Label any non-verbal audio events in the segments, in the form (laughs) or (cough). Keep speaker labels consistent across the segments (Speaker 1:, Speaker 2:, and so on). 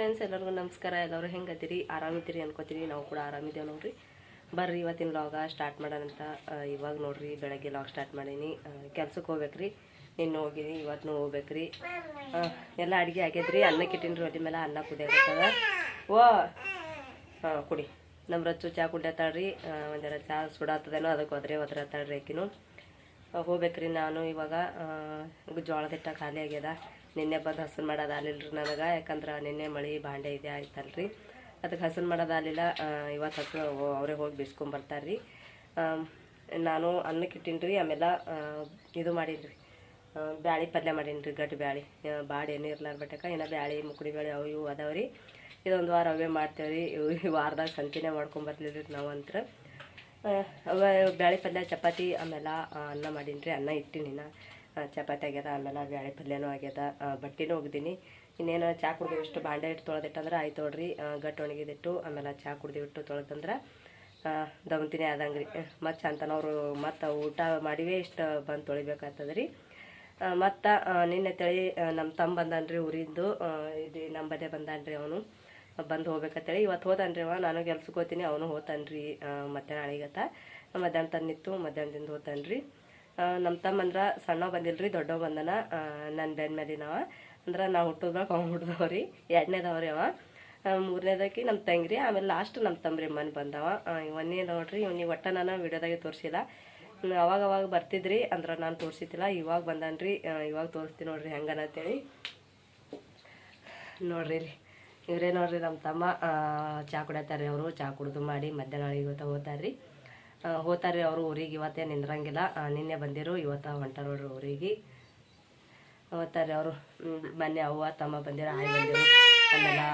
Speaker 1: Friends, ಎಲ್ಲರಿಗೂ ನಮಸ್ಕಾರ. ಎಲ್ಲರೂ ಹೆಂಗದಿರಿ? ಆರಾಮಿದ್ದೀರಿ ಅನ್ಕೋತೀರಿ ನಾವು ಕೂಡ ಆರಾಮಿದ್ದೇವೆ ನೋಡ್ರಿ. ಬರ್ರಿ ಇವತ್ತಿನ ಲಾಗ ಸ್ಟಾರ್ಟ್ ಮಾಡೋಣಂತ ಇವಾಗ ನೋಡ್ರಿ, ಬೆಳಗ್ಗೆ ಲಾಗ್ ಸ್ಟಾರ್ಟ್ ಮಾಡೀನಿ. ಕೆಲ್ಸಕ್ಕೆ ಹೋಗ್ಬೇಕ್ರಿ. ನಿನ್ನ ಹೋಗಿನಿ ಇವತ್ತು ಹೋಗ್ಬೇಕ್ರಿ. ಎಲ್ಲ ಅಡುಗೆ ಆಗ್ಯದ್ರಿ. ಅನ್ನಕ್ಕೆ ಕಿಟ್ಟಿನ ರೊಟ್ಟಿ ಮೇಲೆ ಅನ್ನ ಕುದಿಯಾಗತ್ತದ ಓ! ಹಾಂ, ಕುಡಿ. ನಮ್ಮ ರಚ್ಚು ಚಹಾ ಕುಡ್ಯತ್ತಾಳ್ರಿ ಒಂದರ ಚಾ ಸುಡಾತದೇನೋ ಅದಕ್ಕೆ ಹೋದ್ರೆ ಒದ್ರತ್ತಾಳ್ರಿ ಆಕಿನು. ಆಕಿನೂ ಹೋಗ್ಬೇಕ್ರಿ ನಾನು ಇವಾಗ. ಜೋಳದ ಹಿಟ್ಟ ಖಾಲಿ ಆಗ್ಯದ. ನಿನ್ನೆ ಬಂದು ಹಸನ್ ಮಾಡೋದು ಆಗ್ಲಿಲ್ರಿ ನನಗೆ, ಯಾಕಂದ್ರೆ ನಿನ್ನೆ ಮಳೆ ಬಾಂಡೆ ಇದೆ ಆಯ್ತಲ್ರಿ. ಅದಕ್ಕೆ ಹಸನ್ ಮಾಡೋದು ಆಗಲಿಲ್ಲ. ಇವತ್ತು ಹಸು ಅವರೇ ಹೋಗಿ ಬಿಸ್ಕೊಂಬರ್ತಾರ್ರಿ ನಾನು ಅನ್ನಕ್ಕೆ ರೀ ಆಮೇಲೆ ಇದು ಮಾಡೀನಿ ಬ್ಯಾಳಿ ಪಲ್ಯ ಮಾಡೀನಿ ರೀ ಗಟ್ಟಿ ಬ್ಯಾಳಿ ಬಾಡಿ ಏನೂ ಇರ್ಲಾರ ಬಟ್ಟಕ, ಇನ್ನು ಬ್ಯಾಳಿ, ಮುಕುಡಿ ಬ್ಯಾಳಿ ಅವು ಇವು ಅದಾವೆ ರೀ ಇದೊಂದು ವಾರ ಅವೇ ಮಾಡ್ತೇವ್ರಿ. ಇವು ಈ ವಾರದಾಗ ಸಂತಿನೇ ರೀ ನಾವು ಅಂತ ಬ್ಯಾಳಿ ಪಲ್ಯ, ಚಪಾತಿ, ಆಮೇಲೆ ಅನ್ನ ಮಾಡೀನಿ ರೀ ಅನ್ನ ಇಟ್ಟಿನಿ ನಾ ಚಪಾತಿ ಆಗ್ಯದ, ಆಮೇಲೆ ಬ್ಯಾಳೆ ಪಲ್ಯನೂ ಆಗ್ಯದ. ಬಟ್ಟೆನೂ ಒಗ್ದೀನಿ. ಇನ್ನೇನು ಚಾ ಕುಡ್ದು ಇಷ್ಟು ಬಾಂಡೆ ಇಟ್ಟು ತೊಳೆದಿಟ್ಟಂದ್ರೆ ಆಯ್ತು ನೋಡ್ರಿ ಗಟ್ಟಿ ಒಣಗಿದಿಟ್ಟು ಆಮೇಲೆ ಚಾ ಕುಡ್ದು ಇಟ್ಟು ತೊಳೆದಂದ್ರೆ ದಮ್ತಿನಿ ಆದಂಗೆ ರೀ ಮತ್ತು ಚಂತನವರು ಮತ್ತು ಊಟ ಮಾಡಿವೇ ಇಷ್ಟು ಬಂದು ತೊಳಿಬೇಕಾಗ್ತದೆ ರೀ ಮತ್ತು ನಿನ್ನೆ ತಳಿ ನಮ್ಮ ತಮ್ಮ ಬಂದಾನ್ರಿ ಊರಿಂದು. ಇದು ನಮ್ಮ ಬದೇ ಬಂದಾನ್ರಿ ಅವನು. ಬಂದು ಹೋಗ್ಬೇಕಂತೇಳಿ ಇವತ್ತು ಹೋದನ್ರಿ ಅವ. ನಾನು ಕೆಲ್ಸಕ್ಕೆ ಹೋಗ್ತೀನಿ, ಅವನು ಹೋತಾನ್ರಿ. ಮಧ್ಯಾಹ್ನ ಮತ್ತೆ ನಾಳೆಗತ್ತ ಮಧ್ಯಾಹ್ನ ತಂದಿತ್ತು, ಮಧ್ಯಾಹ್ನದಿಂದ ಹೋತಾನ್ರಿ. ನಮ್ಮ ತಮ್ಮ ಅಂದ್ರೆ ಸಣ್ಣ ಬಂದಿಲ್ರಿ, ದೊಡ್ಡವ ಬಂದನ. ನನ್ನ ಬೆನ್ ಮೇಲಿನವ. ಅಂದ್ರೆ ನಾವು ಊಟದ ಅವ್ನು ಹುಟ್ಟಿದವ್ರಿ ಎರಡನೇದವ್ರಿ ಅವ. ಮೂರನೇದಕ್ಕೆ ನಮ್ಮ ತಂಗ್ರಿ. ಆಮೇಲೆ ಲಾಸ್ಟ್ ನಮ್ಮ ತಮ್ರಿ ಮನೆ ಬಂದವ. ಇವನ್ನೇ ನೋಡ್ರಿ ಇವ್ನಿಗೆ ಒಟ್ಟ ನಾನು ವಿಡಿಯೋದಾಗೆ ತೋರಿಸಿಲ್ಲ. ಅವಾಗ ಅವಾಗ ಬರ್ತಿದ್ರಿ, ಅಂದ್ರೆ ನಾನು ತೋರಿಸಿದ್ದಿಲ್ಲ ಇವಾಗ ಬಂದನ್ರಿ. ಇವಾಗ ತೋರಿಸ್ತೀನಿ ನೋಡ್ರಿ ಹೆಂಗನಂತೇಳಿ ನೋಡ್ರಿ ಇವರೇ ನೋಡ್ರಿ ನಮ್ಮ ತಮ್ಮ. ಚಾ ಕುಡಿಯತ್ತಾರೆ ಅವರು. ಚಾ ಕುಡಿದು ಮಾಡಿ ಮಧ್ಯಾಹ್ನ ಇವತ್ತು ಹೋಗ್ತಾರ್ರಿ ಆ, ಹೋಗ್ತಾರ್ರಿ ಅವರು ಊರಿಗೆ. ಇವತ್ತೇ ನಿಂದ್ರಂಗಿಲ್ಲ. ನಿನ್ನೆ ಬಂದಿರು ಇವತ್ತು ಹೊಂಟಾರ ನೋಡ್ರಿ ಊರಿಗೆ. ಹೋಗ್ತಾರೆ ಅವರು. ಮೊನ್ನೆ ಅವ್ವ ತಮ್ಮ ಬಂದಿರ ಆಯ್ ಬಂದಿರು. ಆಮೇಲೆ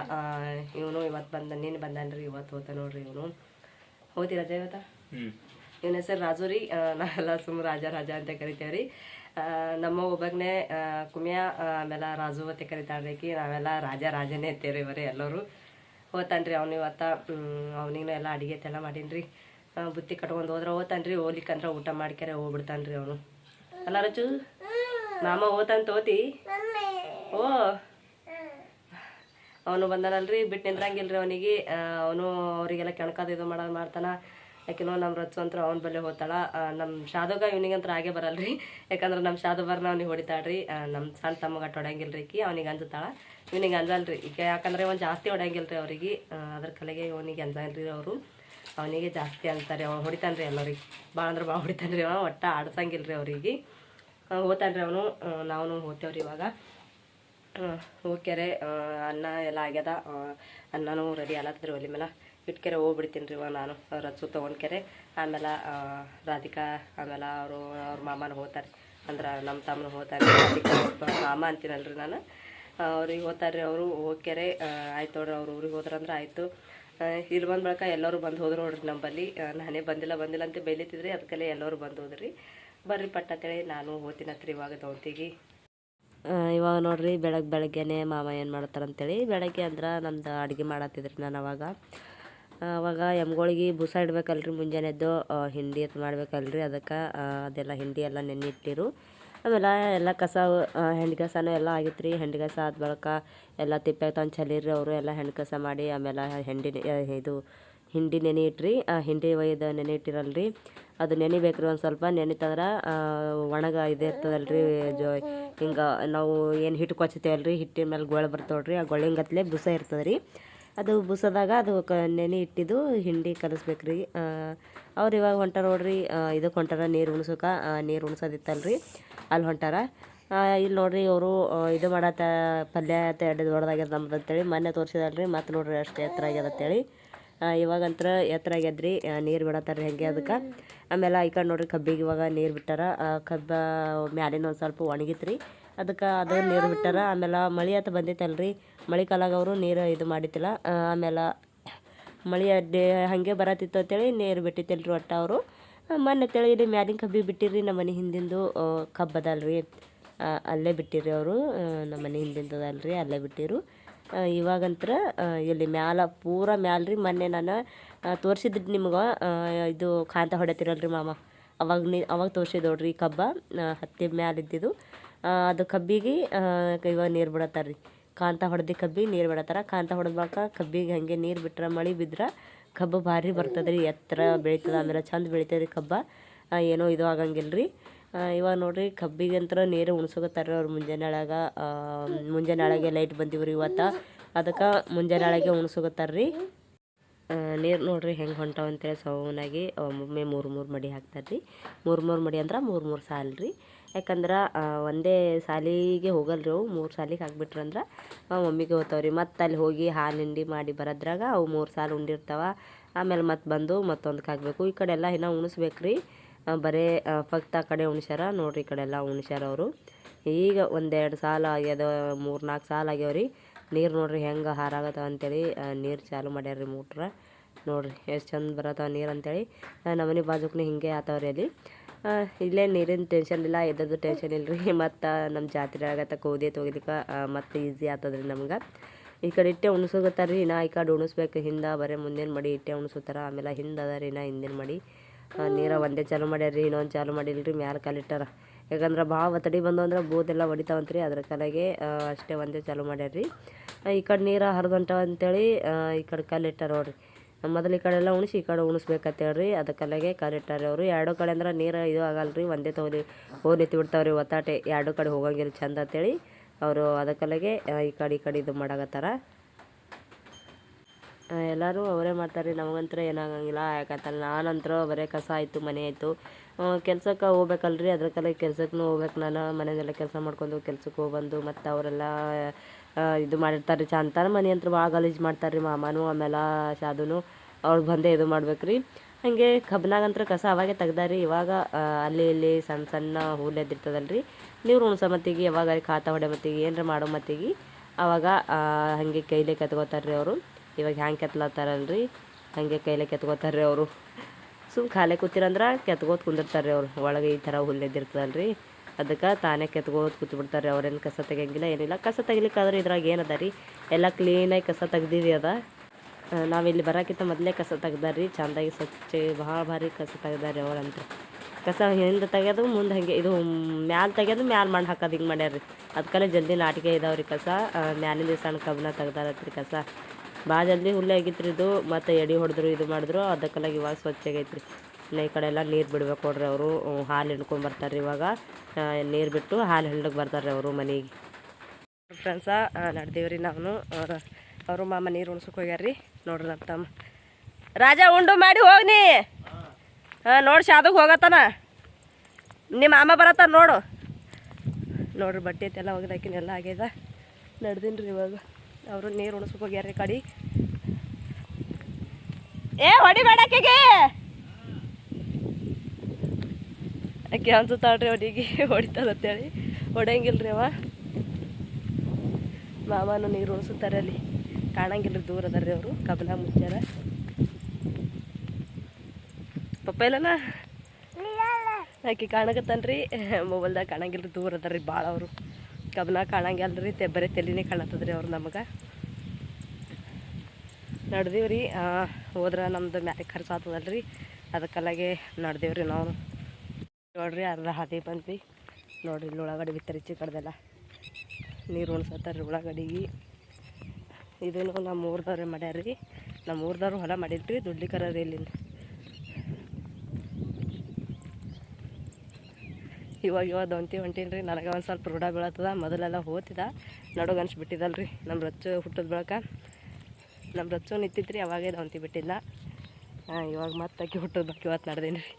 Speaker 1: ಇವನು ಇವತ್ತು ಬಂದ ನೀನು ರೀ ಇವತ್ತು ಹೋತ ನೋಡ್ರಿ ಇವನು. ಅಜಯ್ ಇವತ್ತ? ಇವನ ಹೆಸರು? ರಾಜು ರೀ. ನಾವೆಲ್ಲ ಸುಮ್ಮ ರಾಜ ರಾಜ ಅಂತ ಕರಿತೇವ್ರಿ. ರೀ ನಮ್ಮ ಒಬ್ಬಗ್ನೆ ಕುಮಿಯ ಆಮೇಲ ರಾಜು ಅಂತ ಕರಿತಾಳ್ರಿ ನಾವೆಲ್ಲ ರಾಜ ರಾಜನೇ ಇರ್ತೇವ್ರಿ ಇವರೇ ಎಲ್ಲರೂ. ಹೋತಾನ್ರಿ ಅವ್ನು ಇವತ್ತ. ಅವನಿಗೂ ಎಲ್ಲ ಅಡಿಗೆ ಎಲ್ಲ ಮಾಡೀನಿ ಆ, ಬುತ್ತಿ ಕಟ್ಕೊಂಡು ಹೋದ್ರೆ ಹೋತಾನ್ರಿ, ಹೋಗ್ಲಿಕ್ಕಂದ್ರೆ ಊಟ ಮಾಡ್ಕ್ಯಾರೆ, ಹೋಗ್ಬಿಡ್ತಾನ್ರಿ ಅವನು. ಅಲ್ಲ ರಚು? ಮಾಮ ಹೋತಾನ ತೋತಿ? ಓ. ಅವನು ಬಂದಾನಲ್ರಿ ಬಿಟ್ಟು ನಿಂದ್ರಂಗಿಲ್ರಿ ಅವನಿಗೆ. ಅವನು ಅವರಿಗೆಲ್ಲ ಕೆಣಕದ ಇದು ಮಾಡೋದು ಮಾಡ್ತಾನ. ಯಾಕೆನೋ ನಮ್ಮ ರಚು ಅಂತ ಅವ್ನ ಬಲ್ಲೆ ಹೋಗ್ತಾಳ ನಮ್ಮ ಶಾದುಗ ಇವನಿಗಂತ್ರ ಹಾಗೆ ಬರಲ್ರಿ. ಯಾಕಂದ್ರೆ ನಮ್ಮ ಶಾದು ಬರ್ನ ಅವ್ನಿಗೆ ಹೊಡಿತಾಳ್ರಿ. ನಮ್ಮ ಸಣ್ಣ ತಮ್ಮಗ ಹೊಡಂಗಿಲ್ರಿ ಈಕಿ, ಅವನಿಗೆ ಅಂಜತಾಳ ಇವನಿಗೆ ಅಂಜಲ್ರಿ. ಈಗ ಯಾಕಂದ್ರೆ ಒಂದು ಜಾಸ್ತಿ ಹೊಡಂಗಿಲ್ರಿ ಅವರಿಗೆ. ಅದ್ರ ಕಲೆಗೆ ಇವನಿಗೆ ಅಂಜಲ್ರಿ ಅವರು. ಅವನಿಗೆ ಜಾಸ್ತಿ ಅಂತಾರೆ, ಅವ್ನು ಹೊಡಿತಾನ್ರಿ ಎಲ್ಲರಿಗೆ. ಭಾಳ ಅಂದ್ರೆ ಭಾಳ ಹೊಡಿತಾನ್ರಿ ಅವ, ಒಟ್ಟ ಆಡ್ಸಂಗಿಲ್ರಿ ಅವ್ರಿಗೆ. ಹೋತಾನ್ರಿ ಅವನು ನಾವು ಹೋಗ್ತೇವ್ರಿ ಇವಾಗ. ಹೋಗ್ಯಾರೆ ಅನ್ನ ಎಲ್ಲ ಆಗ್ಯದ. ಅನ್ನನೂ ರೆಡಿ ಆಲತ್ತದ್ರಿ ಒಲಿ ಮೇಲೆ ಇಟ್ಕೆರೆ ಹೋಗ್ಬಿಡ್ತೀನಿ ರೀ ಇವಾಗ ನಾನು ರಚ್ಚು ತೊಗೊಂಡ್ಕೆರೆ ಆಮೇಲೆ ರಾಧಿಕಾ, ಆಮೇಲೆ ಅವರು, ಅವ್ರ ಮಾಮನ ಹೋಗ್ತಾರೆ. ಅಂದ್ರೆ ನಮ್ಮ ತಮ್ಮನ ಹೋಗ್ತಾರೆ ಮಾಮ ಅಂತೀನಲ್ರಿ ನಾನು. ಅವ್ರಿಗೆ ಹೋಗ್ತಾರೆ ಅವರು ಹೋಗ್ಯಾರೆ ಆಯ್ತು ನೋಡ್ರಿ ಅವ್ರು ಊರಿಗೆ ಹೋದ್ರಂದ್ರೆ ಆಯಿತು. ಇಲ್ಲಿ ಬಂದ ಬಳಿಕ ಎಲ್ಲರೂ ಬಂದು ಹೋದ್ರು ನೋಡ್ರಿ ನಂಬಲ್ಲಿ ನಾನೇ ಬಂದಿಲ್ಲ ಬಂದಿಲ್ಲ ಅಂತ ಬೈಲಿತಿದ್ರಿ ಅದಕ್ಕೆಲ್ಲ ಎಲ್ಲರೂ ಬಂದು ಹೋದ್ರಿ. ಬರ್ರಿ ಪಟ್ಟತ್ತೇಳಿ ನಾನು ಹೋತಿನತ್ರಿ ಇವಾಗ ದೌತಿಗೆ. ಇವಾಗ ನೋಡ್ರಿ ಬೆಳಗ್ಗೆ ಬೆಳಗ್ಗೆನೆ ಮಾಮ ಏನು ಮಾಡ್ತಾರಂತೇಳಿ ಬೆಳಗ್ಗೆ ಅಂದ್ರೆ ನಮ್ದು ಅಡುಗೆ ಮಾಡತ್ತಿದ್ರಿ ನಾನು ಅವಾಗ. ಅವಾಗ ಎಮ್ಗಳಿಗೆ ಬುಸ ಇಡ್ಬೇಕಲ್ರಿ ಮುಂಜಾನೆದ್ದು ಹಿಂಡಿ ಅದು ಮಾಡ್ಬೇಕಲ್ರಿ ಅದಕ್ಕೆ ಅದೆಲ್ಲ ಹಿಂಡಿ ಎಲ್ಲ ನೆನ್ನಿಟ್ಟಿರು. ಆಮೇಲೆ ಎಲ್ಲ ಕಸ ಆ, ಹೆಂಡಿ ಕಸನೂ ಎಲ್ಲ ಆಗಿತ್ತು ರೀ ಹೆಂಡಿ ಕಸ ಆದ ಬಳಿಕ ಎಲ್ಲ ತಿಪ್ಪೆ ತಂದು ಚಲೀರಿ ಅವರು ಎಲ್ಲ ಹೆಣ್ಣು ಕಸ ಮಾಡಿ ಆಮೇಲೆ ಹೆಂಡಿ ಇದು ಹಿಂಡಿ ನೆನೆ ಇಟ್ರಿ. ಆ ಹಿಂಡಿ ಒಯ್ದು ನೆನೆ ಇಟ್ಟಿರಲ್ಲ ರೀ ಅದು ನೆನಿಬೇಕ್ರಿ ಒಂದು ಸ್ವಲ್ಪ. ನೆನಿತಂದ್ರೆ ಒಣಗ ಇದು ರೀ ಜೋ ಹಿಂಗೆ ನಾವು ಏನು ಹಿಟ್ಟು ಕೊಚ್ತೇವಲ್ರಿ ಹಿಟ್ಟಿನ ಮೇಲೆ ಗೊಳೆ ರೀ ಆ ಗೊಳಿಂಗತ್ಲೆ ಬುಸ ಇರ್ತದೆ ರೀ ಅದು ಬುಸದಾಗ ಅದು ಕ ನೆನೆ ಇಟ್ಟಿದ್ದು ಹಿಂಡಿ ಕಲಿಸ್ಬೇಕ್ರಿ. ಅವ್ರು ಇವಾಗ ಹೊಂಟಾರ ನೋಡ್ರಿ ಇದಕ್ಕೆ ಹೊಂಟಾರ ನೀರು ಉಣ್ಸೋಕೆ ನೀರು ಉಣ್ಸೋದಿತ್ತಲ್ರಿ. ಅಲ್ಲಿ ಹೊಂಟಾರ. ಇಲ್ಲಿ ನೋಡ್ರಿ ಅವರು ಇದು ಮಾಡತ್ತ ಪಲ್ಯ ಎರಡು ದೊಡ್ಡದಾಗ್ಯದ ನಮ್ದು ಅಂತೇಳಿ ಮೊನ್ನೆ ತೋರಿಸಿದಲ್ರಿ, ಮತ್ತೆ ನೋಡ್ರಿ ಅಷ್ಟು ಎತ್ತರ ಆಗ್ಯದ ಅಂತೇಳಿ. ಇವಾಗಂತ್ರ ಎತ್ತರ ಆಗ್ಯದ್ರಿ ನೀರು ಬಿಡತ್ತಾರ ಹೆಂಗೆ ಅದಕ್ಕೆ. ಆಮೇಲೆ ಈ ಕಡೆ ನೋಡ್ರಿ ಕಬ್ಬಿಗೆ ಇವಾಗ ನೀರು ಬಿಟ್ಟಾರ. ಕಬ್ಬ ಮ್ಯಾಲಿನ ಒಂದು ಸ್ವಲ್ಪ ಒಣಗಿತ್ರಿ. ಅದಕ್ಕೆ ಅದು ನೀರು ಬಿಟ್ಟಾರ. ಆಮೇಲೆ ಮಳೆ ಅಂತ ಬಂದಿತ್ತಲ್ರಿ. ಮಳೆ ಕಾಲಾಗ ಅವರು ನೀರು ಇದು ಮಾಡಿತ್ತಿಲ್ಲ. ಆಮೇಲೆ ಮಳೆ ಅಡ್ಡಿ ಹಾಗೆ ಬರತ್ತಿತ್ತು ಅಂತೇಳಿ ನೀರು ಬಿಟ್ಟಿತ್ತಿಲ್ರಿ ಒಟ್ಟು ಅವರು. ಮೊನ್ನೆ ತೆಳಗಿನ ಮ್ಯಾಲಿನ ಕಬ್ಬಿ ಬಿಟ್ಟಿರಿ ನಮ್ಮ ಮನೆ ಹಿಂದಿಂದು ಕಬ್ಬದಲ್ರಿ. ಕಬ್ಬು ಅಲ್ಲೇ ಬಿಟ್ಟಿರಿ ಅವರು. ನಮ್ಮ ಮನೆ ಹಿಂದಿಂದು ಅದಲ್ರಿ ಅಲ್ಲೇ ಬಿಟ್ಟಿರು. ಇವಾಗಂತ್ರ ಇಲ್ಲಿ ಮ್ಯಾಲ ಪೂರ ಮ್ಯಾಲ ರೀ ಮೊನ್ನೆ ನಾನು ತೋರಿಸಿದ್ದು ನಿಮ್ಗೆ ಇದು ಕಾಂತ ಹೊಡೆತಿರಲ್ರಿ ಮಾಮ. ಅವಾಗ ನೀ, ಅವಾಗ ತೋರಿಸಿದ್ ಕಬ್ಬ ಹತ್ತಿ ಮ್ಯಾಲ ಇದ್ದಿದ್ದು ಅದು ಕಬ್ಬಿಗೆ ಇವಾಗ ನೀರು ಬಿಡತ್ತಾರ ರೀ ಕಾಂತ ಹೊಡೆದಿ ಕಬ್ಬಿಗೆ ನೀರು ಬಿಡತ್ತಾರ. ಕಾಂತ ಹೊಡೆದ್ಬಾಕ ಕಬ್ಬಿಗೆ ಹಾಗೆ ನೀರು ಬಿಟ್ರೆ ಮಳೆ ಬಿದ್ರೆ ಕಬ್ಬು ಭಾರಿ ಬರ್ತದೆ ರೀ ಎತ್ತರ ಬೆಳಿತದೆ ಆಮೇಲೆ ಚಂದ ಬೆಳಿತದೆ ಕಬ್ಬ. ಏನೋ ಇದು ಆಗಂಗಿಲ್ಲ ರೀ ಇವಾಗ ನೋಡಿರಿ ಕಬ್ಬಿಗೆ ಅಂತ ನೀರು ಉಣ್ಸೋಕತ್ತಾರ ಅವ್ರು ಮುಂಜಾನೆ ಒಳಗ ಮುಂಜಾನೆ ಒಳಗೆ ಲೈಟ್ ಬಂದಿವ್ರಿ ಇವತ್ತು. ಅದಕ್ಕೆ ಮುಂಜಾನೆ ಒಳಗೆ ರೀ ನೀರು ನೋಡ್ರಿ ಹೆಂಗೆ ಹೊಂಟಾವ ಅಂತೇಳಿ ಸೌನಾಗಿ ಒಮ್ಮೊಮ್ಮೆ ಮೂರು ಮೂರು ಮಡಿ ಹಾಕ್ತಾರೆ ರೀ ಮೂರು ಮೂರು ಮಡಿ ಅಂದ್ರೆ ಮೂರು ಮೂರು ಸಾಲು ರೀ ಯಾಕಂದ್ರೆ ಒಂದೇ ಸಾಲಿಗೆ ಹೋಗಲ್ರಿ ಅವು, ಮೂರು ಸಾಲಿಗೆ ಹಾಕ್ಬಿಟ್ರಂದ್ರೆ ಮಮ್ಮಿಗೆ ಹೋಗ್ತಾವ ರೀ. ಮತ್ತು ಅಲ್ಲಿ ಹೋಗಿ ಹಾಲು ಹಿಂಡಿ ಮಾಡಿ ಬರೋದ್ರಾಗ ಅವು ಮೂರು ಸಾಲು ಉಂಡಿರ್ತಾವೆ. ಆಮೇಲೆ ಮತ್ತೆ ಬಂದು ಮತ್ತೊಂದಕ್ಕೆ ಹಾಕಬೇಕು. ಈ ಕಡೆ ಎಲ್ಲ ಇನ್ನೂ ಉಣಿಸ್ಬೇಕು ರೀ ಬರೀ ಫಕ್ತ ಆ ಕಡೆ ಉಣ್ಸ್ಯಾರ. ನೋಡಿರಿ ಈ ಕಡೆ ಎಲ್ಲ ಉಣ್ಸ್ಯಾರ ಅವರು. ಈಗ ಒಂದೆರಡು ಸಾಲ ಆಗ್ಯದ, ಮೂರು ನಾಲ್ಕು ಸಾಲ ರೀ. ನೀರು ನೋಡ್ರಿ ಹೆಂಗೆ ಹಾರಾಗತ್ತವ ಅಂತೇಳಿ ನೀರು ಚಾಲು ಮಾಡ್ಯಾರ ರೀ ಮೋಟ್ರ. ನೋಡ್ರಿ ಎಷ್ಟು ಚಂದ ಬರತ್ತವ ನೀರು ಅಂತೇಳಿ. ನಮ್ಮನೆ ಬಾಜುಕ್ನೆ ಹಿಂಗೆ ಆತವ್ರಿ ಅಲ್ಲಿ. ಇಲ್ಲೇ ನೀರಿನ ಟೆನ್ಷನ್ ಇಲ್ಲ ಎದ್ದದ್ದು ಟೆನ್ಷನ್ ಇಲ್ಲ ರೀ (laughs) ಮತ್ತು ನಮ್ಮ ಜಾತ್ರೆ ಆಗತ್ತ ಕೋದಿ ತೊಗಿಲಿಕ್ಕೆ ಮತ್ತು ಈಸಿ ಆತದ್ರಿ ನಮ್ಗೆ. ಈ ಕಡೆ ಇಟ್ಟೆ ಉಣ್ಸೋಗತ್ತಾರ ರೀ ನಾ ಈ ಕಡೆ ಉಣಿಸ್ಬೇಕು. ಹಿಂದೆ ಬರೀ ಮುಂದಿನ ಮಡಿ ಇಟ್ಟೆ ಉಣಿಸ್ತಾರ, ಆಮೇಲೆ ಹಿಂದೆ ಅದ ರೀ ನಾ ಹಿಂದಿನ ಮಡಿ. ನೀರು ಒಂದೇ ಚಾಲು ಮಾಡ್ಯಾರ ರೀ ಇನ್ನೊಂದು ಚಾಲು ಮಾಡಿಲ್ಲ ರೀ ಮ್ಯಾಲೆ ಕಾಲಿಟ್ಟಾರ ಯಾಕಂದ್ರೆ ಭಾಳ ಒತ್ತಡಿ ಬಂದು ಅಂದ್ರೆ ಬೂದೆಲ್ಲ ಹೊಡಿತಾವಂತ ರೀ ಅದ್ರ ಕಲೆಗೆ ಅಷ್ಟೇ ಒಂದೇ ಚಾಲು ಮಾಡ್ಯಾರ ರೀ ಈ ಕಡೆ ನೀರು ಹರಿದೊಂಟಾವ ಅಂತೇಳಿ ಈ ಕಡೆ ಕಲ್ಲಿಟ್ಟಾರ ನೋಡ್ರಿ. ಮೊದಲು ಈ ಕಡೆ ಎಲ್ಲ ಉಣಿಸಿ, ಈ ಕಡೆ ಉಣಿಸ್ಬೇಕತ್ತೇಳ್ರಿ ಅದಕ್ಕಲ್ಲಾಗೆ ಕಲಿಟ್ಟಾರೆ ಅವರು. ಎರಡು ಕಡೆ ಅಂದ್ರೆ ನೀರು ಇದು ಆಗಲ್ಲ ರೀ, ಒಂದೇ ತೋಲಿ ಹೋಗಿ ನಿಂತು ಬಿಡ್ತಾವ್ರಿ ಒತ್ತಾಟೆ. ಎರಡು ಕಡೆ ಹೋಗಂಗಿಲ್ಲ ಚಂದ ಅಂತೇಳಿ ಅವರು ಅದಕ್ಕಲ್ಲಾಗೆ ಈ ಕಡೆ ಈ ಕಡೆ ಇದು ಮಾಡಾಕತ್ತಾರ. ಎಲ್ಲರೂ ಅವರೇ ಮಾಡ್ತಾರೆ ನಮಗಂತರ ಏನಾಗಂಗಿಲ್ಲ. ಯಾಕತ್ತಲ್ಲ ನಾನಂತರ ಬರೇ ಕಸ ಆಯಿತು, ಮನೆ ಆಯಿತು. ಕೆಲಸಕ್ಕೆ ಹೋಗ್ಬೇಕಲ್ರಿ. ಅದ್ರ ಕಲೆ ಕೆಲ್ಸಕ್ಕೂ ಹೋಗ್ಬೇಕು ನಾನು. ಮನೆಯಲ್ಲೆಲ್ಲ ಕೆಲಸ ಮಾಡ್ಕೊಂಡು ಕೆಲ್ಸಕ್ಕೆ ಹೋಗ್ಬಂದು ಮತ್ತು ಅವರೆಲ್ಲ ಇದು ಮಾಡಿರ್ತಾರೆ ರೀ ಚಂತಾನ ಮನೆ ಅಂತ ಭಾಳ ಗಲೀಜು ಮಾಡ್ತಾರೆ ರೀ ಮಾಮನೂ ಆಮೇಲೆ ಶಾದುನು ಅವ್ರು ಬಂದೇ ಇದು ಮಾಡ್ಬೇಕು ರೀ ಹಾಗೆ ಕಬ್ನಾಗಂತ್ರ ಕಸ ಅವಾಗೆ ತೆಗ್ದಾರಿ ಇವಾಗ ಅಲ್ಲಿ ಇಲ್ಲಿ ಸಣ್ಣ ಸಣ್ಣ ಹೂಲ್ ಎದ್ದಿರ್ತದಲ್ಲ ರೀ ನೀರು ಮತ್ತಿಗೆ, ಯಾವಾಗ ಖಾತ ಹೊಡೆ ಮತ್ತಿಗೆ, ಏನರ ಮಾಡೋ ಮತ್ತಿಗೆ, ಅವಾಗ ಹಂಗೆ ಕೈಲೇ ಕೆತ್ಕೋತಾರೆ ರೀ ಅವರು. ಇವಾಗ ಹ್ಯಾಂಗೆ ಕೆತ್ಲತ್ತಾರಲ್ರಿ? ಹಂಗೆ ಕೈಲೇ ಕೆತ್ಕೋತಾರೆ ರೀ ಅವರು. ಸುಮ್ ಖಾಲಿ ಕೂತಿರಂದ್ರೆ ಕೆತ್ಕೋತ ಕುಂದಿರ್ತಾರೆ ಅವ್ರು. ಒಳಗೆ ಈ ಥರ ಹುಲ್ಲು ಎದ್ದಿರ್ತದಲ್ಲ ರೀ ಅದಕ್ಕೆ ತಾನೇ ಕೆತ್ಕೋದು ಕೂತ್ಬಿಡ್ತಾರೆ ಅವ್ರೇನು ಕಸ ತೆಗಿಯಂಗಿಲ್ಲ, ಏನಿಲ್ಲ. ಕಸ ತೆಗಿಲಿಕ್ಕಾದ್ರೆ ಇದ್ರಾಗ ಏನದ ರೀ? ಎಲ್ಲ ಕ್ಲೀನಾಗಿ ಕಸ ತೆಗ್ದಿದೆ ಅದ. ನಾವಿಲ್ಲಿ ಬರೋಕ್ಕಿಂತ ಮೊದಲೇ ಕಸ ತೆಗ್ದಾರ ರೀ ಚೆಂದಾಗಿ ಸ್ವಚ್ಛ, ಭಾಳ ಭಾರಿ ಕಸ ತೆಗ್ದಾರೆ ಅವ್ರಂತ ಕಸ ಹಿಂದೆ ತೆಗೆದು, ಮುಂದೆ ಹಾಗೆ, ಇದು ಮ್ಯಾಲ ತೆಗೆದು, ಮ್ಯಾಲ ಮಣ್ಣು ಹಾಕೋದು ಹಿಂಗೆ ಮಾಡ್ಯಾರ ರೀ ಅದಕ್ಕಲ್ಲೇ ಜಲ್ದಿ ನಾಟಿಕೆ ಇದಾವ್ರಿ ಕಸ. ಮ್ಯಾಲಿಂದ ಸಣ್ಣ ಕಬ್ಬನ ತೆಗ್ದಾರತ್ರಿ ಕಸ. ಭಾಳ ಜಲ್ದಿ ಹುಲ್ಲು ಆಗಿತ್ತು ರೀ ಇದು ಮತ್ತು ಎಡೆ ಹೊಡೆದ್ರು, ಇದು ಮಾಡಿದ್ರು, ಅದಕ್ಕೆಲ್ಲ ಇವಾಗ ಸ್ವಚ್ಛ ಆಗೈತೆ ಇನ್ನು ಈ ಕಡೆ ಎಲ್ಲ ನೀರು ಬಿಡ್ಬೇಕು ನೋಡ್ರಿ ಅವರು. ಹಾಲು ಹಿಂಡ್ಕೊಂಡು ಬರ್ತಾರೆ ಇವಾಗ. ನೀರು ಬಿಟ್ಟು ಹಾಲು ಹಿಂಡಕ್ಕೆ ಬರ್ತಾರೆ ಅವರು ಮನೆಗೆ. ಫ್ರೆಂಡ್ಸ ನಡ್ದೀವಿ ರೀ ನಾವು. ಅವರು ಮಾಮ ನೀರು ಉಣ್ಸಕ್ಕೆ ಹೋಗ್ಯಾರ ರೀ ನೋಡ್ರಿ ನಮ್ಮ ತಮ್ಮ. ರಾಜ, ಉಂಡು ಮಾಡಿ ಹೋಗ್ನಿ ಹಾಂ ನೋಡಿ ಶಾದಕ್ಕೆ ಹೋಗತ್ತಾನ. ನಿಮ್ಮ ಮಾಮ ಬರತ್ತಾನ ನೋಡು. ನೋಡ್ರಿ ಬಟ್ಟೆ ಐತೆಲ್ಲ ಹೋಗಿದಾಕಿನ ಎಲ್ಲ ಆಗ್ಯದ. ನಡ್ದೀನಿ ರೀ ಇವಾಗ. ಅವರು ನೀರು ಉಣ್ಸಕ್ಕೆ ಹೋಗ್ಯಾರ ರೀ ಕಡಿ. ಏ ಹೊಡಿಬೇಡ ಆಕೆ ಅನ್ಸುತ್ತಾಳ್ರಿ ಅವನಿಗೆ (laughs) ಹೊಡಿತದಂತೇಳಿ ಹೊಡೆಯಂಗಿಲ್ಲ ರೀ ಅವ. ಮಾಮನು ನೀರು ಉಣಿಸುತ್ತಾರೆ ಅಲ್ಲಿ. ಕಾಣಂಗಿಲ್ರಿ ದೂರ ಅದಾರ್ರಿ ಅವರು ಕಬಲ ಮುಚ್ಚಾರ ಪಪ್ಪ ಇಲ್ಲನ ಆಕೆ ಕಾಣಕತ್ತನ್ರಿ. (laughs) ಮೊಬೈಲ್ದಾಗ ಕಾಣಂಗಿಲ್ರಿ ದೂರ ಅದಾರ್ರಿ ಭಾಳ ಅವರು. ಕಬಲ ಕಾಣಂಗಿಲ್ರಿ, ತೆ ಬರೀ ತಲೆನೇ ಕಾಣತ್ತದ್ರಿ ಅವ್ರು ನಮಗೆ. ನಡ್ದೀವ್ರಿ ಹೋದ್ರೆ ನಮ್ದು ಮ್ಯಾಲೆ ಖರ್ಚು ಆಗ್ತದಲ್ರಿ ಅದಕ್ಕಲ್ಲಾಗೆ ನಡ್ದೀವ್ರಿ ನಾವು. ನೋಡ್ರಿ, ಅರ್ಧ ಹಾದಿ ಬಂದ್ವಿ. ನೋಡ್ರಿ, ಇಲ್ಲಿ ಉಳ್ಳಾಗಡ್ಡಿ ಬಿತ್ತರಿ ಚಿಕ್ಕಡ್ದೆಲ್ಲ ನೀರು ಉಣ್ಸತ್ತಾರ ಉಳ್ಳಾಗಡ್ಡಿಗೆ. ಇದನ್ನು ನಮ್ಮ ಊರ್ದವ್ರೆ ಮಾಡ್ಯಾರ ರೀ ನಮ್ಮ ಊರ್ದವ್ರು ಹೊಲ ಮಾಡಿಲ್ರಿ ದುಡ್ಡಿ ರೀ ಇಲ್ಲಿ ಇವಾಗ ಇವಾಗ ದೊಂತಿ ಹೊಂಟೀನಿ ನನಗೆ ಒಂದು ಸ್ವಲ್ಪ ರೂಢ ಬೀಳತ್ತದ, ಮೊದಲೆಲ್ಲ ಹೋತಿದ. ನಡುಗೆ ಅನ್ಸ್ಬಿಟ್ಟಿದ್ದಲ್ಲ ರೀ ನಮ್ಮ ರಚ್ಚು ಹುಟ್ಟದ ಬೆಳಕ. ನಮ್ಮ ರಚ್ಚು ನಿಂತಿತ್ತು ರೀ ಅವಾಗೇ ದೊಂತಿ ಬಿಟ್ಟಿಲ್ಲ ಇವಾಗ ಮತ್ತೆ ಅಕ್ಕಿ ಹುಟ್ಟದ ಬಾಕಿ ಇವತ್ತು ನಡ್ದೀನಿ ರೀ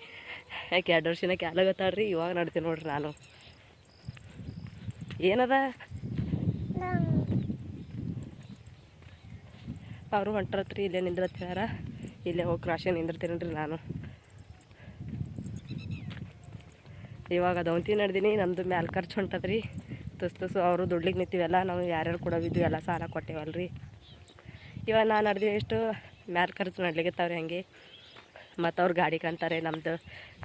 Speaker 1: ಯಾಕೆ ಎರಡು ವರ್ಷನ ಕ್ಯಾಲಾಗತ್ತಾಳ್ರಿ ಇವಾಗ ನಡ್ತೀನಿ ನೋಡ್ರಿ ನಾನು. ಏನದ? ಅವರು ಹೊಂಟ್ರತ್ರಿ ಇಲ್ಲೇ ನಿಂದ್ರತ್ತಾರ ಇಲ್ಲೇ ಹೋಗಿ ಕ್ರಾಶೆ ನಿಂದಿರ್ತೀನಿ ರೀ ನಾನು. ಇವಾಗ ದೌಂತಿ ನಡ್ದೀನಿ ನಮ್ಮದು ಮ್ಯಾಲೆ ಖರ್ಚು ಹೊಂಟದ್ರಿ. ತುಸ್ ತುಸು ಅವರು ದುಡ್ಲಿಕ್ಕೆ ನಿಂತೀವಲ್ಲ, ನಾವು ಯಾರ್ಯಾರು ಕೊಡೋವಿದ್ವಿ ಎಲ್ಲ ಸಾಲ ಕೊಟ್ಟೇವಲ್ರಿ. ಇವಾಗ ನಾನು ನಡ್ದೀವಿ ಎಷ್ಟು ಮ್ಯಾಲೆ ಖರ್ಚು ನಡ್ಲಿಕ್ಕೆ ಹಂಗೆ. ಮತ್ತು ಅವ್ರು ಗಾಡಿ ಕಂತಾರೆ ನಮ್ಮದು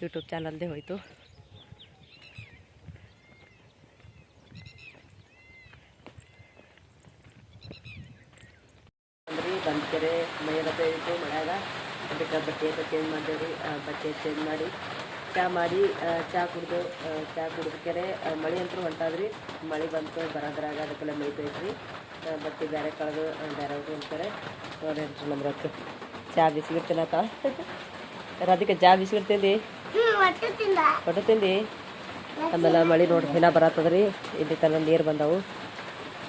Speaker 1: ಯೂಟ್ಯೂಬ್ ಚಾನಲ್ದೇ ಹೋಯಿತು. ಅಂದ್ರಿ ಬಂದ್ಕೆರೆ ಮೈಯೆಲ್ಲ ಇತ್ತು ಮಳೆಯಾಗ ಅದಕ್ಕೆ ಬಟ್ಟೆ ಚೇಂಜ್ ರೀ ಬಟ್ಟೆ ಚೇಂಜ್ ಮಾಡಿ ಚಾ ಮಾಡಿ ಆ, ಚಾ ಕುಡ್ದು ಆ, ಚಾ ಕುಡಿದ್ಕೆರೆ ಮಳೆ ಅಂತೂ ಹೊಂಟಾದ್ರಿ. ಮಳೆ ಬಂತು ಬರೋದ್ರಾಗ ಅದಕ್ಕೆಲ್ಲ ಮೇಯ್ತೈತ್ರಿ ಆ, ಬಟ್ಟೆ ಬೇರೆ ಕಳೆದು ಬೇರೆ ಅಂತಾರೆ ನೋಡಿ ನಮ್ಮ ರೊಕ್ಕ ಚಹಾ ಬಿಸ್ಕಿಟ್ ತಿನ್ನತ್ತ ರಾಧಿಕ ಜಾ ಬಿಸ್ಕಿಟ್ ಹೊಟ್ಟೆ ತಿಂದಿ. ಆಮೇಲೆ ಮಳೆ ನೋಡ್ರಿ ದಿನ ಬರತ್ತದ್ರಿ ಇಲ್ಲಿ ತನ ನೀರು ಬಂದವು.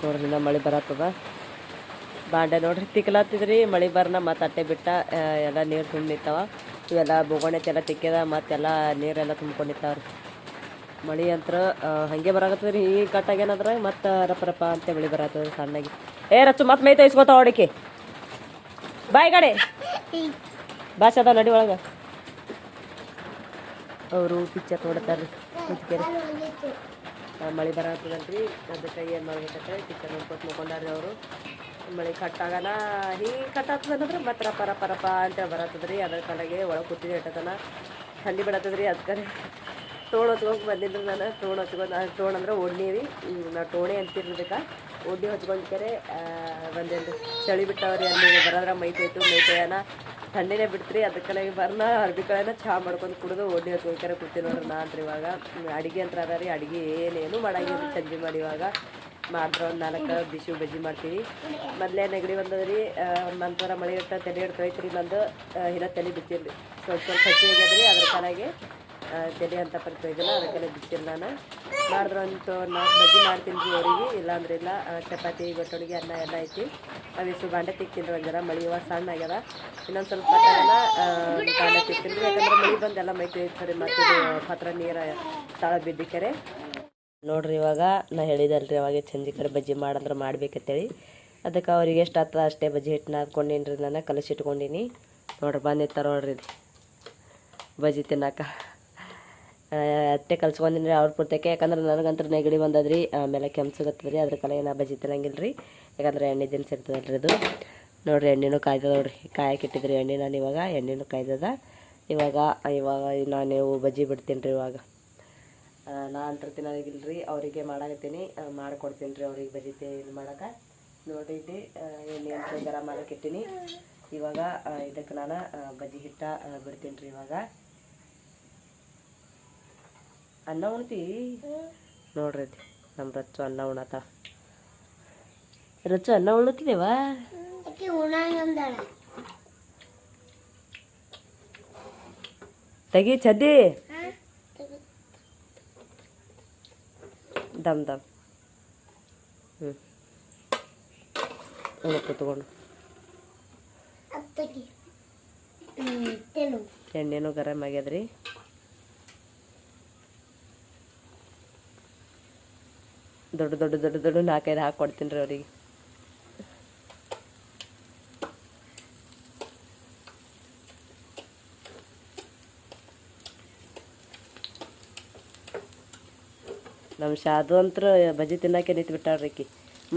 Speaker 1: ನೋಡ್ರಿ ದಿನ ಮಳೆ ಬರತ್ತದ ಬಾಂಡೆ ನೋಡ್ರಿ ತಿಕ್ಕಲಾತಿದ್ರಿ ಮಳೆ ಬರ್ನ ಮತ್ತೆ ಅಟ್ಟೆ ಬಿಟ್ಟ ಎಲ್ಲ ನೀರು ತುಂಬಿತ್ತವ. ನಿಂತಾವ ಇವೆಲ್ಲ ಬೊಗಣೆತೆಲ್ಲ ತಿಕ್ಕದ ಮತ್ತೆಲ್ಲ ನೀರೆಲ್ಲ ತುಂಬಿಕೊಂಡಿತ್ತವ್ರಿ. ಮಳೆ ಅಂತ್ರ ಹಾಗೆ ಬರಾಕತ್ತದ್ರಿ. ಈಗ ಕಟ್ಟಾಗೇನದ್ರ ಮತ್ತೆ ರಪ್ಪ ರಪ್ಪ ಅಂತ ಮಳೆ ಬರತ್ತದ ಸಣ್ಣಗೆ. ಏ ರಚ್ಚು ಮತ್ತೆ ಮೈ ತೈಸ್ಕೊತಾವ ಅಡಿಕೆ ಬಾಯ್ ಗಾಡಿ. ಭಾಷೆ ಅದ ನಡಿ ಒಳಗೆ. ಅವರು ಪಿಕ್ಚರ್ ನೋಡ್ತಾರೆ. ಕುತ್ಕೇರಿ ಮಳೆ ಬರತ್ತದಲ್ರಿ ಅದಕ್ಕೆ ಏನು ಮಾಡ್ಬೇಕಂತ ಪಿಕ್ಚರ್ ನೋಡ್ಕೊತ ನೋಡ್ಕೊಂಡಾರ್ರಿ ಅವರು. ಮಳೆ ಕಟ್ಟಾಗನ ಹಿಂಗೆ ಕಟ್ಟಾಗ್ತದಂದ್ರೆ ಮತ್ತೆ ಪರ ರಪ್ಪ ಅಂತ ಬರತ್ತದ್ರಿ ಅದ್ರ ಕಡೆಗೆ ಒಳಗೆ ಕೂತಿದ್ದೆ ಇಟ್ಟತನ ಹಲ್ಲಿ ಬಿಡತ್ತದ್ರಿ ಅದಕ್ಕೆ. ಟೋಣ್ ಹೊಚ್ಕೊಂಡು ಬಂದಿದ್ರು ನಾನು. ಟೋಣ್ ಹೊಚ್ಕೊಂಡು, ಟೋಣ್ ಅಂದ್ರೆ ಓಡ್ನೀವಿ ನಾವು ಟೋಣಿ ಅಂತಿರ್ಬೇಕಾ. ಓಡಿ ಹೊಚ್ಕೊಂಡು ಬಂದೇನು ಚಳಿ ಬಿಟ್ಟವ್ರಿ ಅಲ್ಲಿ. ಬರೋದ್ರ ಮೈತೈತು ಮೈತೇಯನ ಥಂಡಿನೇ ಬಿಡ್ತ್ರಿ, ಅದಕ್ಕೆ ಬರ್ನ ಅರ್ಬಿ ಕಳೆನ ಚಹಾ ಮಾಡ್ಕೊಂಡು ಕುಡಿದು ಓಡಿ ಹೊಚ್ಕೊಂಡು ಕೆರೆ ಕೂತೀನಿ ನೋಡ್ರಿ ನಾ ಅಂತ ಇವಾಗ. ಅಡುಗೆ ಅಂತ ಅದ ರೀ, ಅಡುಗೆ ಏನೇನು ಮಾಡಂಗಿಲ್ಲ ಚಂಜಿ ಮಾಡಿ ಇವಾಗ. ಮಾಡಿದ್ರೆ ಒಂದು ನಾಲ್ಕು ಬಿಸಿ ಬಜ್ಜಿ ಮಾಡ್ತೀವಿ. ಮೊದಲೇ ನೆಗಡಿ ಬಂದದ ರೀ ನಂತರ ಮಳೆ ಇಟ್ಟ ತಲೆ ರೀ ನಂದು ಹಿರ ತಲೆ ಬಿತ್ತೀರಿ ಸ್ವಲ್ಪ ಸ್ವಲ್ಪ ಹಚ್ಚಿ ರೀ, ಅದ್ರ ಕಾಲಾಗೆ ತಲೆ ಅಂತ ಬರ್ತಾಯಿದ್ದಿಲ್ಲ ಅದಕ್ಕೆಲ್ಲ ಬಿಟ್ಟಿಲ್ಲ ನಾನು. ಮಾಡಿದ್ರೆ ನಾಲ್ಕು ಬಜ್ಜಿ ಮಾಡ್ತೀನಿ ಅವರಿಗೆ. ಇಲ್ಲಾಂದ್ರೆ ಇಲ್ಲ ಚಪಾತಿ ಗೊಟ್ಟೊಡಿಗೆ ಅನ್ನ ಎಲ್ಲ ಐತಿ. ಅವಿಷ್ಟು ಬಾಂಡೆ ತಿಕ್ಕಿದ್ರು ಒಂದರ ಒಂದು ಮಳೆ ಇವಾಗ ಸಣ್ಣ ಆಗ್ಯದ. ಇನ್ನೊಂದು ಸ್ವಲ್ಪ ಬಾಂಡೆ ತಿಕ್ಕಿಂದ್ರೆ. ಯಾಕಂದ್ರೆ ಮಳೆ ಬಂದೆಲ್ಲ ಮೈ ತೊಯ್ತಾರೆ ಮತ್ತು ಪತ್ರ, ನೀರು, ತಳ ಬಿದ್ದಿಕೆರೆ ನೋಡ್ರಿ ಇವಾಗ, ನಾ ಹೇಳಿದಲ್ರಿ ಅವಾಗ ಚಂದಿ ಕಡೆ ಬಜ್ಜಿ ಮಾಡಂದ್ರೆ ಮಾಡ್ಬೇಕಂತೇಳಿ. ಅದಕ್ಕೆ ಅವ್ರಿಗೆ ಎಷ್ಟು ಆಗ್ತದ ಅಷ್ಟೇ ಬಜ್ಜಿ ಹಿಟ್ಟು ಹಾಕ್ಕೊಂಡೀನಿ ರೀ ನಾನು ಕಲಸಿಟ್ಕೊಂಡೀನಿ ನೋಡ್ರಿ ಬಂದಿತ್ತಾರ ನೋಡ್ರಿ ಬಜ್ಜಿ ತಿನ್ನಕ. ಅಟ್ಟೆ ಕಲ್ಸ್ಕೊಂಡಿನಿ ರೀ ಅವ್ರ ಪುರ್ತಕ್ಕೆ ಯಾಕಂದ್ರೆ ನನಗಂತೂ ನೆಗಡಿ ಬಂದದ್ರಿ. ಆಮೇಲೆ ಕೆಮ್ಸಗತ್ತದ ರೀ ಅದ್ರ ಕಲೆ ನಾ ಬಜಿ ತಿನ್ನಂಗಿಲ್ಲ ರೀ ಯಾಕಂದ್ರೆ ಎಣ್ಣೆ ದಿನಸಿರ್ತದಲ್ರಿ ಇದು ನೋಡಿರಿ ಎಣ್ಣೆನೂ ಕಾಯ್ದದ ನೋಡ್ರಿ. ಕಾಯಕ್ಕೆ ಇಟ್ಟಿದ್ರಿ ಎಣ್ಣೆ ನಾನು ಇವಾಗ. ಎಣ್ಣೆನೂ ಕಾಯ್ದದ ಇವಾಗ ಇವಾಗ ನಾನು ಬಜ್ಜಿ ಬಿಡ್ತೀನಿ ರೀ ಇವಾಗ. ನಾ ಅಂತ ತಿನ್ನೋದಿಲ್ಲ ರೀ ಅವರಿಗೆ ಮಾಡಾಕತ್ತೀನಿ. ಮಾಡ್ಕೊಡ್ತೀನಿ ರೀ ಅವ್ರಿಗೆ ಬಜ್ಜಿ ಇದು ಇಲ್ಲಿ ಆ, ಎಣ್ಣೆ ಅಂತ ಗರ ಮಾಡಕ್ಕೆ ಇವಾಗ ಇದಕ್ಕೆ ನಾನು ಬಜ್ಜಿ ಹಿಟ್ಟ ಬಿಡ್ತೀನಿ ರೀ ಇವಾಗ. ಅನ್ನ ಉಣ್ತಿ ನೋಡ್ರಿ ನಮ್ ನಮ್ಮ ರಚ್ಚು ಅನ್ನ ಉಣತ ರಚ್ಚು ಅನ್ನ ಉಣ್ಣತಿದೇವಾ ತೆಗಿ ಚದ್ದಿ ದಮ್ ದಮ್. ಹ್ಞೂ ಉಣಕು ತಗೊಂಡು. ಎಣ್ಣೆನೂ ಗರಮ್ ಆಗ್ಯದ್ರಿ? ದೊಡ್ಡ ದೊಡ್ಡ ದೊಡ್ಡ ದೊಡ್ಡ ನಾಲ್ಕೈದು ಹಾಕಿ ಕೊಡ್ತೀನಿ ರೀ ಅವರಿಗೆ. ನಮ್ಮ ಶಾದು ಅಂತರ ಬಜ್ಜಿ ತಿನ್ನೋಕೆ ನಿಂತು ಬಿಟ್ಟಾಳ್ರಿ ಈಕಿ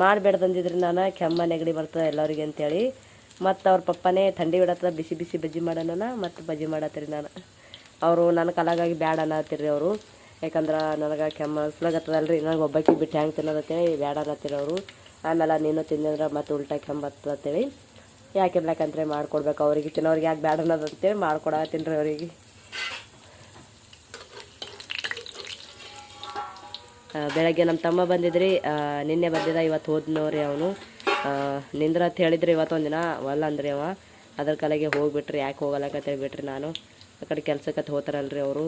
Speaker 1: ಮಾಡಬೇಡ್ದಂದಿದ್ರಿ ನಾನು, ಕೆಮ್ಮ ನೆಗಡಿ ಬರ್ತದೆ ಎಲ್ಲರಿಗೆ ಅಂತೇಳಿ. ಮತ್ತು ಅವ್ರ ಪಪ್ಪನೇ ಥಂಡಿ ಬಿಡತ್ತದ, ಬಿಸಿ ಬಿಸಿ ಬಜ್ಜಿ ಮಾಡೋಣ ಮತ್ತು ಬಜ್ಜಿ ಮಾಡತ್ತೀರಿ ನಾನು. ಅವರು ನನ್ನ ಕಲಾಗಾಗಿ ಬ್ಯಾಡ ಅನ್ನತ್ತೀರಿ ಅವರು. ಯಾಕಂದ್ರೆ ನನಗೆ ಕೆಮ್ಮ ರೀ ನನಗೆ ಒಬ್ಬಾಕಿ ಬಿಟ್ಟು ಹೆಂಗೆ ತಿನ್ನೋದತ್ತೇಳಿ, ಬ್ಯಾಡ ಅನ್ನತ್ತೀರಿ ಅವರು. ಆಮೇಲೆ ನೀನು ತಿಂದ್ರೆ ಮತ್ತೆ ಉಲ್ಟಾ ಕೆಮ್ಮತ್ತೇಳಿ ಯಾಕೆ ಇರ್ಲಾಕಂದ್ರೆ ಮಾಡ್ಕೊಡ್ಬೇಕು ಅವ್ರಿಗೆ, ತಿನ್ನೋರಿಗೆ ಯಾಕೆ ಬೇಡ ಅನ್ನೋದಂತೇಳಿ ಮಾಡ್ಕೊಡತ್ತೀನಿ ರೀ ಅವರಿಗೆ. ಬೆಳಗ್ಗೆ ನಮ್ಮ ತಮ್ಮ ಬಂದಿದ್ರಿ ನಿನ್ನೆ ಬಂದಿದ್ದ ಇವತ್ತು ಹೋದ್ನವ್ರಿ ಅವನು. ನಿಂದ್ರ ಅಂತ ಹೇಳಿದ್ರಿ ಇವತ್ತು ದಿನ ಒಲ್ಲ ಅಂದ್ರಿ ಅವ. ಅದ್ರ ಕಲೆಗೆ ಹೋಗ್ಬಿಟ್ರಿ, ಯಾಕೆ ಹೋಗಲ್ಲಕಂತೇಳಿ ಬಿಟ್ರಿ ನಾನು. ಆ ಕಡೆ ಕೆಲ್ಸಕ್ಕೆ ಹೋತಾರಲ್ರಿ ಅವರು.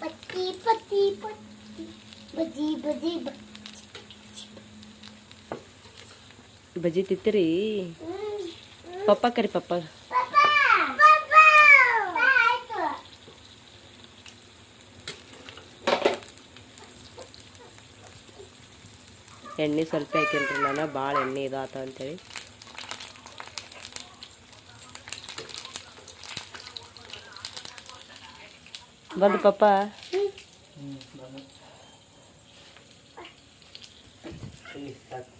Speaker 2: ಪಟ್ಟಿ ಪಟ್ಟಿ ಪಟ್ಟಿ ಬಜ್ಜಿ ಬಜ್ಜಿ
Speaker 1: ಬಜ್ಜಿ ತಿತ್ತಿರಿ ಪಪ್ಪ ಕರಿ ಪಪ್ಪ ಎಣ್ಣೆ ಸ್ವಲ್ಪ ಹಾಕಿನ್ರಿ ನಾನು ಭಾಳ ಎಣ್ಣೆ ಇದಾತ ಆತ ಅಂತೇಳಿ ಬಂದು ಪಪ್ಪ
Speaker 2: ಕುಂದ ಹೀರೆಯ